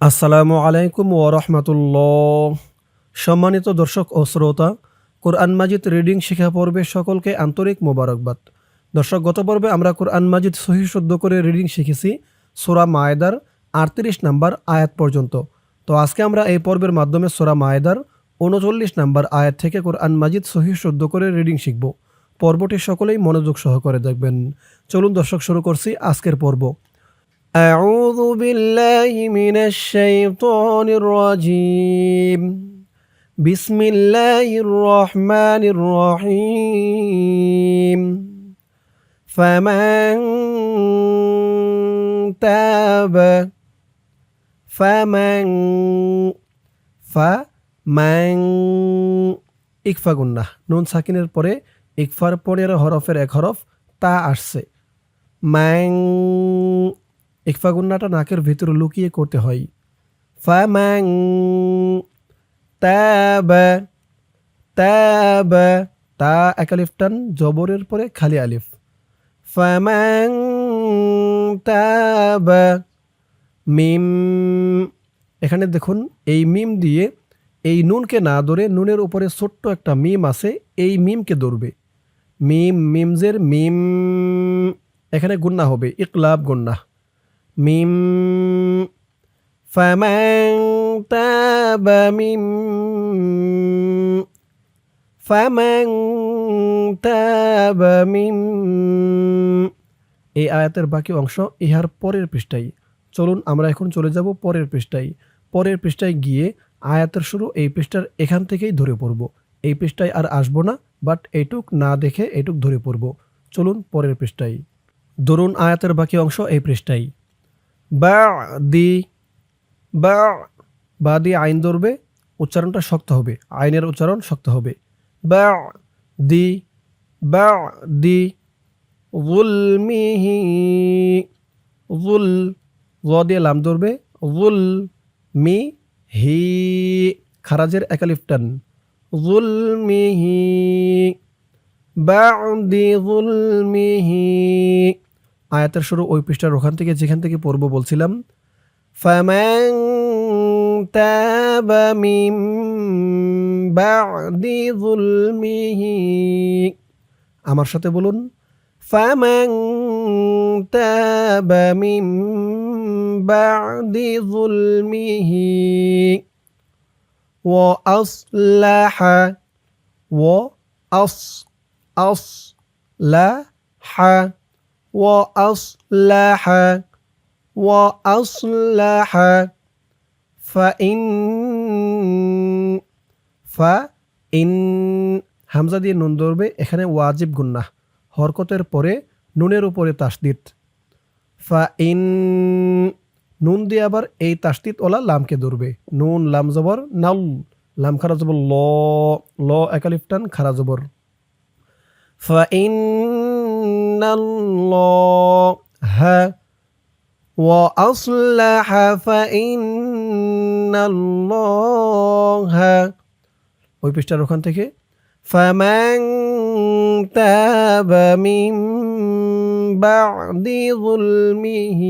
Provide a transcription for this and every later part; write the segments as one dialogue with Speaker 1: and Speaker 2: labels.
Speaker 1: আসসালামু আলাইকুম ওরহমতুল্লাহ সম্মানিত দর্শক ও শ্রোতা, কোরআন মাজিদ রিডিং শিখা পর্বে সকলকে আন্তরিক মোবারকবাদ। দর্শক, গত পর্বে আমরা কোরআন মাজিদ সহি শুদ্ধ করে রিডিং শিখেছি, সোরা মায়েদার আটত্রিশ নাম্বার আয়াত পর্যন্ত। তো আজকে আমরা এই পর্বের মাধ্যমে সোরা মায়েদার উনচল্লিশ নাম্বার আয়াত থেকে কোরআন মাজিদ সহি শুদ্ধ করে রিডিং শিখব। পর্বটি সকলেই মনোযোগ সহকারে দেখবেন। চলুন দর্শক, শুরু করছি আজকের পর্ব। أعوذ بالله من الشيطان الرجيم بسم الله الرحمن الرحيم فمن تاب فمن فمن ইকফা গুন্না নুন সাকিনের পরে ইকফার পরের হরফের এক হরফ তা আসছে ম্যাং ইকফা গুন্নাটা নাকের ভিতরে লুকিয়ে করতে হয়। ফাম্যাং তাব তাব, তা একালিফ টান, জবরের পরে খালি আলিফ। ফাম্যাং তাব, মিম, এখানে দেখুন, এই মিম দিয়ে এই নুনকে না ধরে নুনের উপরে ছোট্ট একটা মিম আছে, এই মিমকে ধরবে। মিম, মিমজের মিম, এখানে গুন্না হবে, ইকলাব গুন্না। মিম ফামান তাব মিম ফামান তাব মিম এই আয়াতের বাকি অংশ ইহার পরের পৃষ্ঠায়। চলুন আমরা এখন চলে যাব পরের পৃষ্ঠায়। পরের পৃষ্ঠায় গিয়ে আয়াতের শুরু এই পৃষ্ঠার এখান থেকেই ধরে পড়ব। এই পৃষ্ঠায় আর আসব না বাট এইটুক না দেখে এইটুক ধরে পড়ব। চলুন পরের পৃষ্ঠায়। ধরুন আয়াতের বাকি অংশ এই পৃষ্ঠায়। বা দি বা বা দিয়ে আইন ধরবে, উচ্চারণটা শক্ত হবে, আইনের উচ্চারণ শক্ত হবে। বা দি বা দি মিহি উল ল দিয়ে লাম ধরবে উল মি হি খারাজের একালিফটান উল মিহি বাদি মিহি আয়াতের শুরু ওই পৃষ্ঠার ওখান থেকে যেখান থেকে পড়বো বলছিলাম ফামান তাবা মিম বাদি যুলমিহি আমার সাথে বলুন ফামান তাবা মিম বাদি যুলমিহি وأصلح وأص أصلح وأصلح وأصلح فإن فإن হামজা দিয়ে নুন ধরবে এখানে ওয়াজিব গুন্না হরকতের পরে নুনের উপরে তাসদিদ ফা ইন নুন দিয়ে আবার এই তাসদিদ ওলা লামকে ধরবে নুন লাম জবর নাল লাম খারা জবর ল ল একালিফটান খারা জবর فإن الله وأصلح فإن الله ওই পৃষ্ঠার ওখান থেকে فمن تاب من بعد ظلمه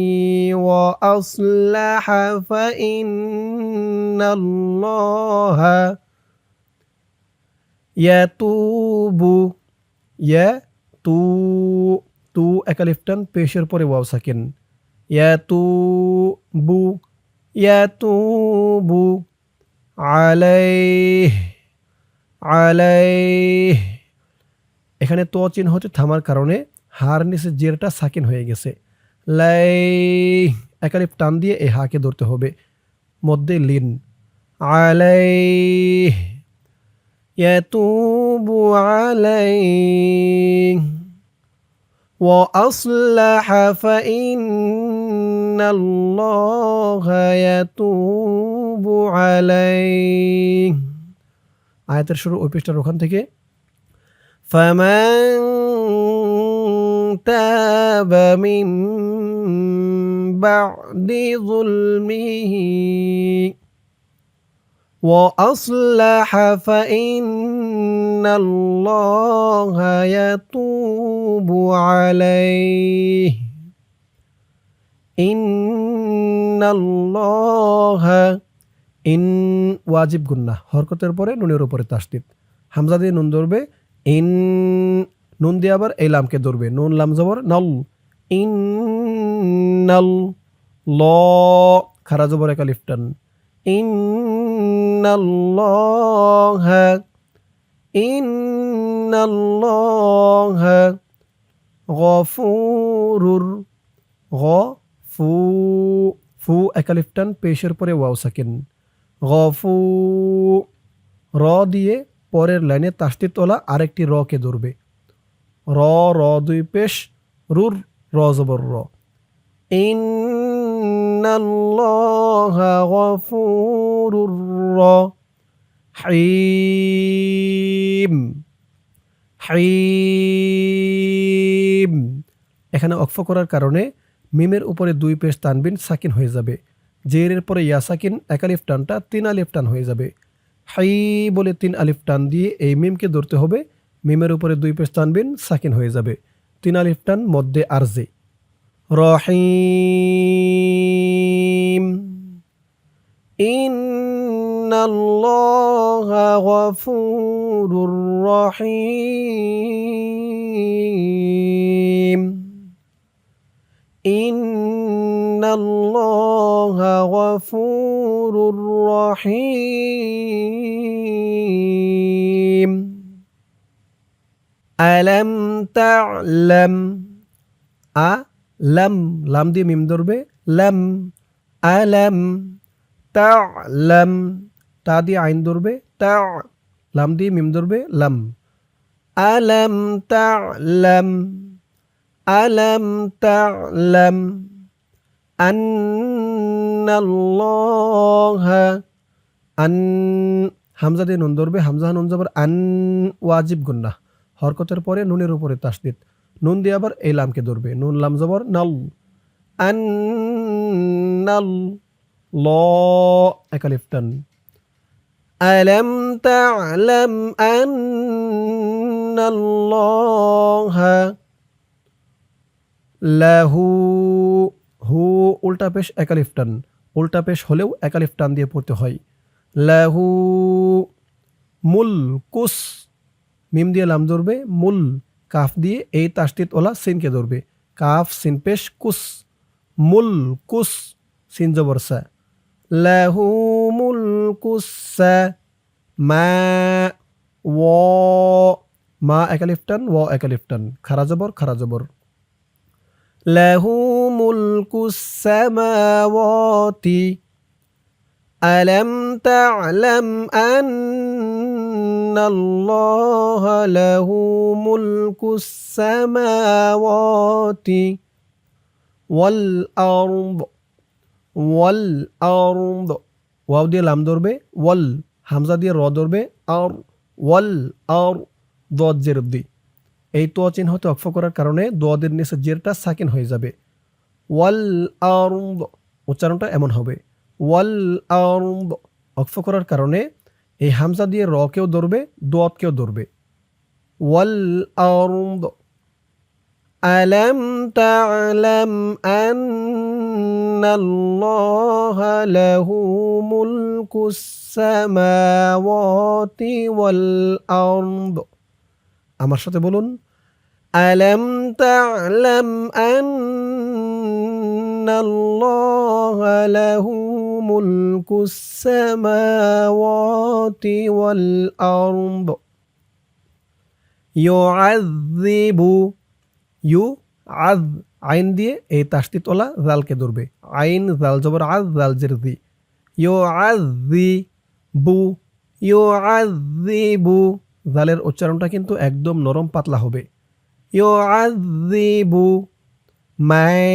Speaker 1: وأصلح فإن الله يتوب ইয়া তু তু একালিফটান পেশের পরে ওয়াও সাকিন। ইয়া তু বু, ইয়া তু বু আলাই আলাই এখানে তো চিহ্ন হচ্ছে থামার কারণে হার নিচে জেরটা সাকিন হয়ে গেছে। লাই একালিফ টান দিয়ে এ হাকে ধরতে হবে। মধ্যে লিন। আলাই يتوب عليه وأصلح فإن الله يتوب عليه আয়াতের শুরু ওই পৃষ্ঠার ওখান থেকে فمن تاب من بعد ظلمه وأصلح فإن الله يتوب عليه ইন্নাল্লাহ ইন ওয়াজিব গুন্না হরকতের পরে নুনের উপরে তাসদিদ হামজা দিয়ে নুন ধরবে ইন নুন দিয়ে আবার এই লামকে ধরবে নুন লাম জবর নল ইন নল ল খারা জবর একা লিফটান ইন্নাল্লাহ ইন্নাল্লাহ গফুরুর গ ফু ফু একালিফটান, পেশের পরে ওয়াও সাকিন। গফু, র দিয়ে পরের লাইনে তাস্তি তোলা আরেকটি রকে ধরবে। র র দুই পেশ, রুর, র জবর র। ইন্নাল্লাহ গফুরুর রহিম। হাইম। এখানে অক্ফ করার কারণে মিমের উপরে দুই পেশ টানবিন সাকিন হয়ে যাবে। জেরের পরে ইয়া সাকিন, এক আলিফ টানটা তিন আলিফ টান হয়ে যাবে। হাই বলে তিন আলিফ টান দিয়ে এই মিমকে ধরতে হবে। মিমের উপরে দুই পেশ টানবিন সাকিন হয়ে যাবে। তিন আলিফ টান মধ্যে আরজে। رحيم. إن الله غفور رحيم. إن الله غفور رحيم. ألم تعلم أ লাম লাম দিয়ে মিম ধরবে লাম আলাম তা লাম তা দিয়ে আইন ধরবে তা লাম দিয়ে মিম ধরবে লাম আলাম তা লাম আলাম তা লাম আন হামজা দিয়ে নুন ধরবে হামজা নুন আন ওয়াজিব গুন্না হরকতের পরে নুনের উপরে তাসদিদ। নুন দিয়ে আবার এই লামকে ধরবে নুন লাম জবর নাল আন নাল ল একালিফটান ألم تعلم أن الله له হু উল্টা পেশ একালিফটান উল্টা পেশ হলেও একালিফটান দিয়ে পড়তে হয় লাহু মুল কুস মিম দিয়ে লাম ধরবে মুল কাফ দিয়ে এই তাস্তিত ওলা সিনকে ধরবে কাফ সিন পেশ কুস মুল কুস সিন জবরসা له ملك মা ও মা একালিফটান ও একালিফটান খারা জবর খারা জবর له ملك السماوات ألم تعلم أن الله له ملك السماوات والأرض ওয়াল আরদ ওয়াও দিয়ে লাম ধরবে ওয়াল হামজা দিয়ে র ধরবে আর ওয়াল আর দোয়াদ জের দি এই তো চিহ্নতে অক্ষ করার কারণে দোয়াদের নিচে জেরটা সাকিন হয়ে যাবে ওয়াল আরদ উচ্চারণটা এমন হবে ওয়াল আরদ অক্ষ করার কারণে এই হামজা দিয়ে রকেও ধরবে, দোয়াতকেও ধরবে। ওয়াল আরদ, আলম তা'লাম আন্নাল্লাহা লাহু মুলকুস সামাওয়াতি ওয়াল আরদ। আমার সাথে বলুন, আলম তা'লাম আন الله له ملك السماوات والأرض يعذب ইউ আজ আইন দিয়ে এই তাস্তি তোলা জালকে ধরবে আইন জাল জবর আজ জাল জের দি ইউ আজ দি বু ইউ আজ দি বু জালের উচ্চারণটা কিন্তু একদম নরম পাতলা হবে ইউ আজ দি বু মাই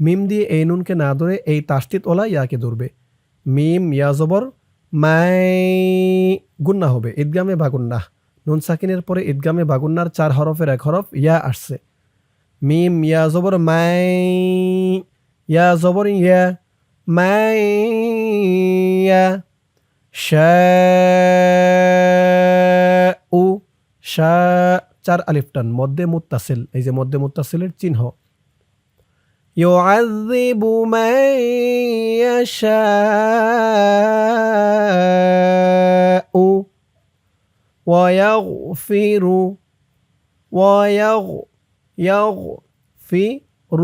Speaker 1: মিম দিয়ে এই নুনকে না ধরে এই তাস্তিত ওলা ইয়াকে ধরবে। মিম ইয়া জবর মাই গুন্না হবে, ঈদগামে বা গুন্না নুন সাকিনের পরে ঈদগামে বাগুন্নার চার হরফের এক হরফ ইয়া আসছে। মিম ইয়া জবর মাই ইয়া জবর ইয়া মাই ইয়া উ শা চার আলিফটান মধ্যে মুত্তাসিল। এই যে মধ্যে মুত্তাসিলের চিহ্ন। يعذب من يشاء ويغفر ويغ يغفر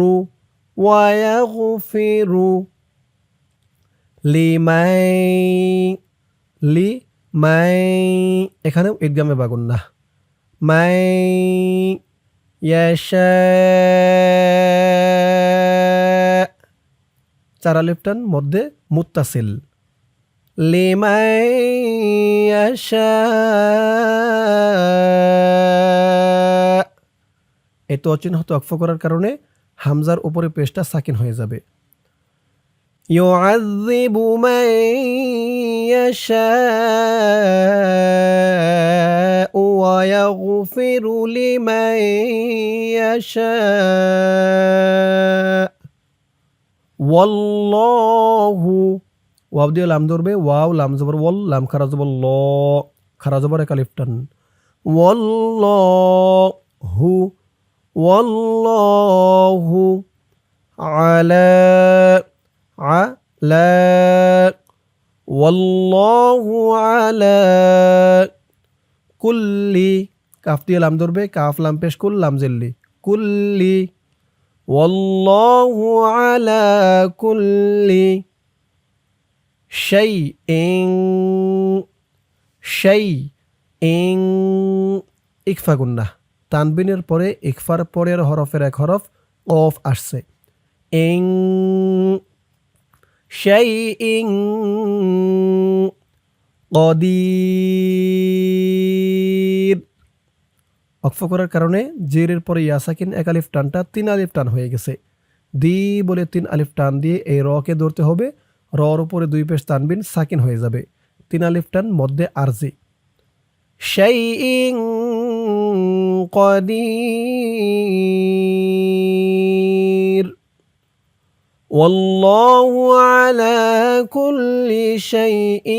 Speaker 1: ويغفر লিমাই লি মাই এখানেও ঈদগামে বাগুন না মাই ইয়াশা চার আলিফটান মধ্যে মুত্তাসিল লিমাই ইয়াশা এই তো অচিহ্ন অক্ফ করার কারণে হামজার উপরে পেশটা সাকিন হয়ে যাবে يعذب من يشاء ويغفر لمن يشاء ওয়াল্লাহু ওয়াব দিয়ে লাম ধরবে ওয়াও লাম জবর ওয়াল লাম খারা জবর ল খারা জবর এক আলিফটান ওয়াল্লাহু ওয়াল্লাহু আলা আলা ওয়াল্লাহু আলা কুল্লি. কাফ দিয়ে লাম ধরবে, কাফ লাম পেশ কুল লাম কুল্লি। والله على كل شيء شيء ইকফা গুন্না তানবিনের পরে ইকফার পরের হরফের এক হরফ অফ আসছে ইং شيء قدير অক্ফ করার কারণে জেরের পরে ইয়াসাকিন এক আলিফ টানটা তিন আলিফ টান হয়ে গেছে দি বলে তিন আলিফ টান দিয়ে এই রকে ধরতে হবে রর উপরে দুই পেশ টানবিন সাকিন হয়ে যাবে তিন আলিফ টান মধ্যে আরজি সেই কদির والله على كل شيء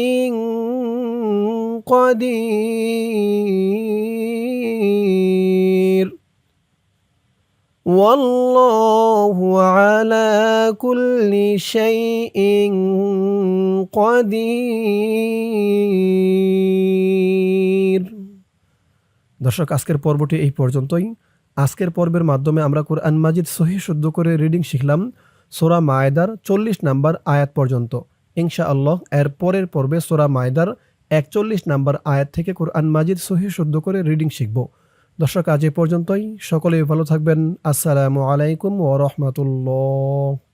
Speaker 1: قدير والله على كل شيء قدير দর্শক আজকের পর্বটি এই পর্যন্তই আজকের পর্বের মাধ্যমে আমরা কোরআন মাজিদ সহি শুদ্ধ করে রিডিং শিখলাম সোরা মায়দার চল্লিশ নাম্বার আয়াত পর্যন্ত ইনশা আল্লাহ এর পরের পর্বে সোরা মায়দার একচল্লিশ নাম্বার আয়াত থেকে কোরআন মাজিদ সহি শুদ্ধ করে রিডিং শিখব দর্শক আজ এ পর্যন্তই। সকলেই ভালো থাকবেন। আসসালামু আলাইকুম ও রহমতুল্লাহ।